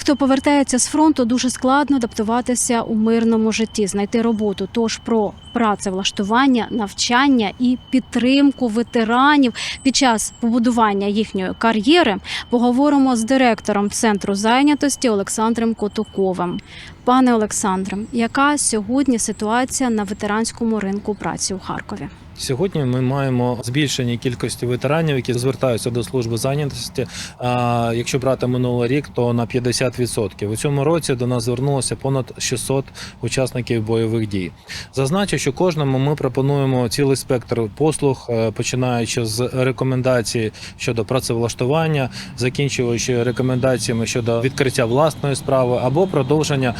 Хто повертається з фронту, дуже складно адаптуватися у мирному житті, знайти роботу. Тож про працевлаштування, навчання і підтримку ветеранів під час побудування їхньої кар'єри поговоримо з директором центру зайнятості Олександром Котуковим. Пане Олександре, яка сьогодні ситуація на ветеранському ринку праці у Харкові? Сьогодні ми маємо збільшення кількості ветеранів, які звертаються до служби зайнятості. А, якщо брати минулий рік, то на 50%. У цьому році до нас звернулося понад 600 учасників бойових дій. Зазначу, що кожному ми пропонуємо цілий спектр послуг, е, починаючи з рекомендацій щодо працевлаштування, закінчуючи рекомендаціями щодо відкриття власної справи або продовження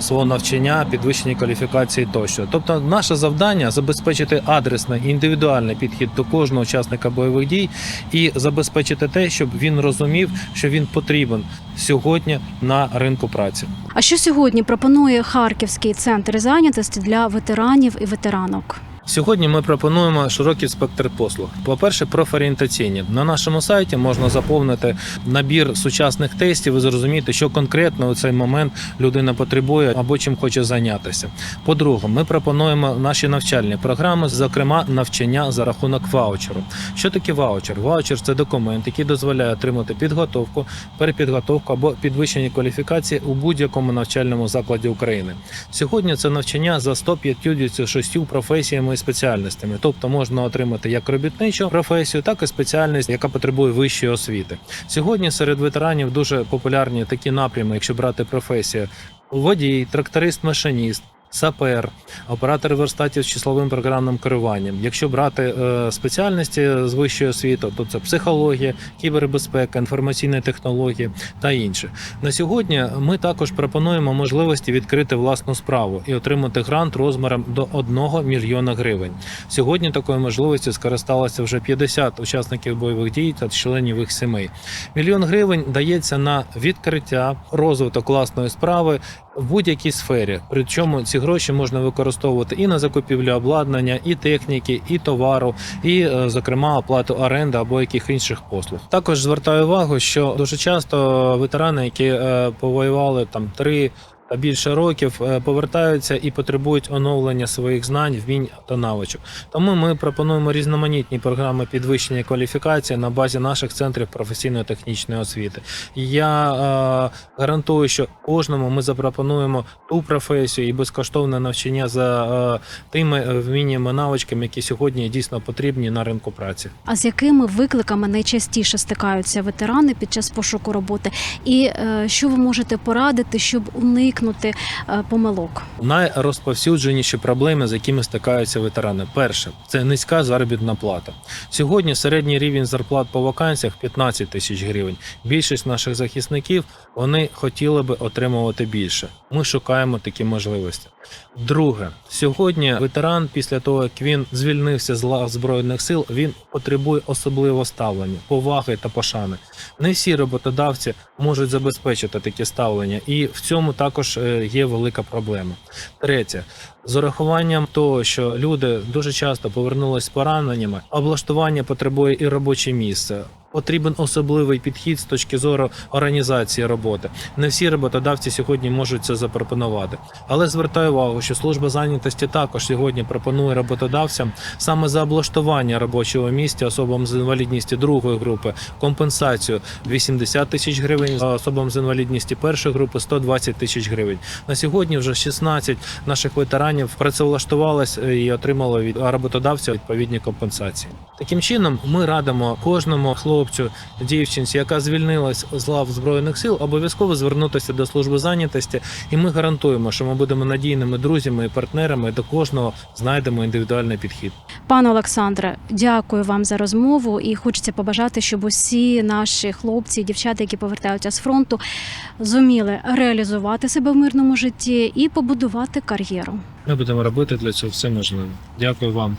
свого навчання, підвищення кваліфікації тощо. Тобто, наше завдання забезпечити адресний індивідуальний підхід до кожного учасника бойових дій і забезпечити те, щоб він розумів, що він потрібен сьогодні на ринку праці. А що сьогодні пропонує Харківський центр зайнятості для ветеранів і ветеранок? Сьогодні ми пропонуємо широкий спектр послуг. По-перше, профорієнтаційні. На нашому сайті можна заповнити набір сучасних тестів і зрозуміти, що конкретно у цей момент людина потребує або чим хоче зайнятися. По-друге, ми пропонуємо наші навчальні програми, зокрема навчання за рахунок ваучеру. Що таке ваучер? Ваучер це документ, який дозволяє отримати підготовку, перепідготовку або підвищення кваліфікації у будь-якому навчальному закладі України. Сьогодні це навчання за 156 професіями і спеціальностями, тобто можна отримати як робітничу професію, так і спеціальність, яка потребує вищої освіти. Сьогодні серед ветеранів дуже популярні такі напрями, якщо брати професію: водій, тракторист-машиніст. Сапер, оператор верстатів з числовим програмним керуванням. Якщо брати е, спеціальності з вищої освіти, то це психологія, кібербезпека, інформаційні технології та інше. На сьогодні ми також пропонуємо можливості відкрити власну справу і отримати грант розміром до 1 мільйона гривень. Сьогодні такою можливістю скористалося вже 50 учасників бойових дій та членів їх сімей. Мільйон гривень дається на відкриття, розвиток власної справи в будь-якій сфері. Причому ці гроші можна використовувати і на закупівлю обладнання, і техніки, і товару, і, е, зокрема, оплату оренди або яких інших послуг. Також звертаю увагу, що дуже часто ветерани, які е, повоювали там три. Та більше років е, повертаються і потребують оновлення своїх знань, вмінь та навичок. Тому ми пропонуємо різноманітні програми підвищення кваліфікації на базі наших центрів професійно-технічної освіти. Я е, гарантую, що кожному ми запропонуємо ту професію і безкоштовне навчання за е, тими е, вміннями навичками, які сьогодні дійсно потрібні на ринку праці. А з якими викликами найчастіше стикаються ветерани під час пошуку роботи? І е, що ви можете порадити, щоб уникнути е, помилок? Найрозповсюдженіші проблеми, з якими стикаються ветерани. Перше це низька заробітна плата. Сьогодні середній рівень зарплат по вакансіях 15 тисяч гривень. Більшість наших захисників вони хотіли би отримувати більше. Ми шукаємо такі можливості. Друге, сьогодні ветеран, після того як він звільнився з лав збройних сил, він потребує особливого ставлення, поваги та пошани. Не всі роботодавці можуть забезпечити таке ставлення, і в цьому також е, є велика проблема. Третє, з урахуванням того, що люди дуже часто повернулись пораненнями, облаштування потребує і робоче місце. Потрібен особливий підхід з точки зору організації роботи. Не всі роботодавці сьогодні можуть це запропонувати. Але звертаю увагу, що служба зайнятості також сьогодні пропонує роботодавцям саме за облаштування робочого місця особам з інвалідністю другої групи компенсацію 80 тисяч гривень, а особам з інвалідністю першої групи 120 тисяч гривень. На сьогодні вже 16 наших ветеранів працевлаштувалось і отримали від роботодавця відповідні компенсації. Таким чином, ми радимо кожному хлопцю, дівчинці, яка звільнилась з лав збройних сил, обов'язково звернутися до служби зайнятості, і ми гарантуємо, що ми будемо надійними друзями і партнерами. До кожного знайдемо індивідуальний підхід. Пане Олександре, дякую вам за розмову і хочеться побажати, щоб усі наші хлопці і дівчата, які повертаються з фронту, зуміли реалізувати себе в мирному житті і побудувати кар'єру. Ми будемо робити для цього все можливе. Дякую вам.